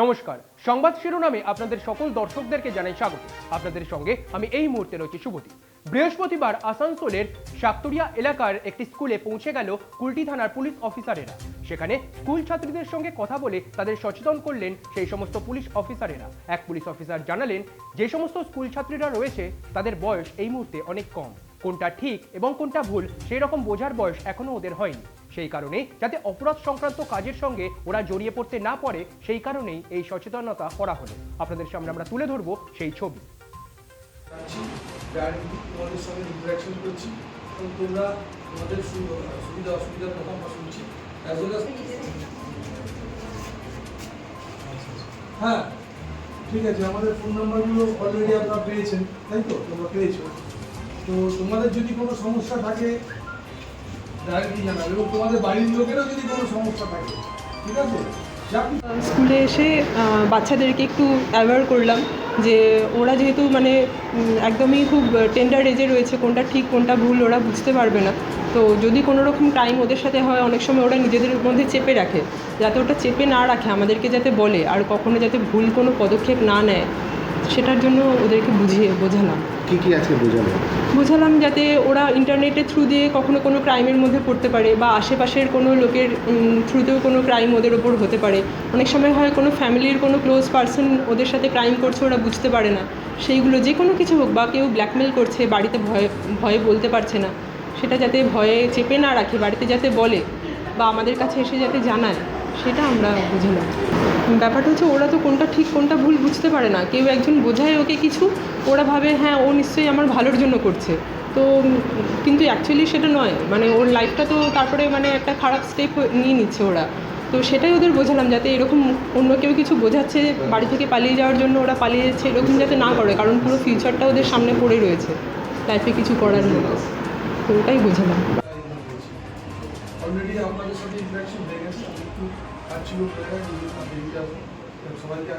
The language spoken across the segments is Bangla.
নমস্কার। সংবাদ শিরোনামে আপনাদের সকল দর্শকদেরকে জানাই স্বাগত। আপনাদের সঙ্গে আমি এই মুহূর্তে রয়েছি শুভতি বৃহস্পতিবার আসানসোলের সাক্তরিয়া এলাকার একটি স্কুলে পৌঁছে গেল কুলটি থানার পুলিশ অফিসারেরা। সেখানে স্কুল ছাত্রীদের সঙ্গে কথা বলে তাদের সচেতন করলেন সেই সমস্ত পুলিশ অফিসারেরা। এক পুলিশ অফিসার জানালেন, যে সমস্ত স্কুল ছাত্রীরা রয়েছে, তাদের বয়স এই মুহূর্তে অনেক কম। কোনটা ঠিক এবং কোনটা ভুল, সেই রকম বোঝার বয়স এখনও ওদের হয়নি। সেই কারণে যাতে অপরাধ সংক্রান্ত কাজের সঙ্গে ওরা জড়িয়ে পড়তে না পারে, সেই কারণেই এই সচেতনতা করা হলো। আপনাদের সামনে আমরা তুলে ধরবো সেই ছবি। তোমাদের হ্যাঁ ঠিক আছে, আমাদের ফোন নাম্বারগুলো অলরেডি আপনারা পেয়েছেন, তাই তো? তোমরা পেয়েছ। তো তোমাদের যদি কোনো সমস্যা থাকে স্কুলে এসে বাচ্চাদেরকে একটু অ্যাওয়ার করলাম যে ওরা যেহেতু মানে একদমই খুব টেন্ডার এজে রয়েছে, কোনটা ঠিক, কোনটা ভুল, ওরা বুঝতে পারবে না। তো যদি কোনো রকম টাইম ওদের সাথে হয়, অনেক সময় ওরা নিজেদের মধ্যে চেপে রাখে, যাতে ওটা চেপে না রাখে, আমাদেরকে যাতে বলে, আর কখনো যাতে ভুল কোনো পদক্ষেপ না নেয়, সেটার জন্য ওদেরকে বুঝিয়ে, বোঝালাম। কি কি আজকে বোঝালো? বোঝালাম যাতে ওরা ইন্টারনেটের থ্রু দিয়ে কখনো কোনো ক্রাইমের মধ্যে পড়তে পারে বা আশেপাশের কোনো লোকের থ্রুতেও কোনো ক্রাইম ওদের ওপর হতে পারে। অনেক সময় হয় কোনো ফ্যামিলির কোনো ক্লোজ পার্সন ওদের সাথে ক্রাইম করছে, ওরা বুঝতে পারে না। সেইগুলো যে কোনো কিছু হোক বা কেউ ব্ল্যাকমেল করছে, বাড়িতে ভয়ে ভয়ে বলতে পারছে না। সেটা যাতে ভয়ে চেপে না রাখে, বাড়িতে যাতে বলে। বা আমাদের কাছে এসে যাতে জানায়, সেটা আমরা বুঝলাম ব্যাপারটা হচ্ছে ওরা তো কোনটা ঠিক, কোনটা ভুল বুঝতে পারে না। কেউ একজন বোঝায় ওকে কিছু, ওরা ভাবে হ্যাঁ ও নিশ্চয়ই আমার ভালোর জন্য করছে। তো, কিন্তু অ্যাকচুয়ালি সেটা নয়। মানে ওর লাইফটা তো তারপরে মানে একটা খারাপ স্টেপ নিয়ে নিচ্ছে ওরা। তো সেটাই ওদের বোঝালাম, যাতে এরকম অন্য কেউ কিছু বোঝাচ্ছে বাড়ি থেকে পালিয়ে যাওয়ার জন্য ওরা পালিয়ে যাচ্ছে এরকম যাতে না করে, কারণ পুরো ফিউচারটা ওদের সামনে পড়ে রয়েছে। লাইফে কিছু করার নেই। তো ওটাই বোঝালাম। অলরেডি আপনাদের সাথে ইন্টারাকশন হয়ে গেছে। আমি একটু কাজছিল বেরিয়ে যাব। সবাইকে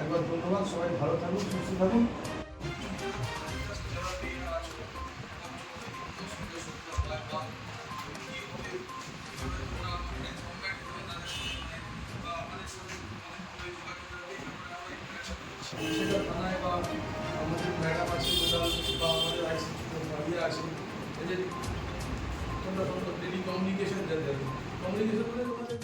একবার ধন্যবাদ। সবাই ভালো থাকুন, সুস্থ থাকুন। সেটা থানায় বা আমাদের ম্যাডাম আছে বা আমাদের আইসি ইয়ে আছে এদের তোমরা সুন্দর ডেলি কমিউনিকেশন দেবে কমিউনিকেশন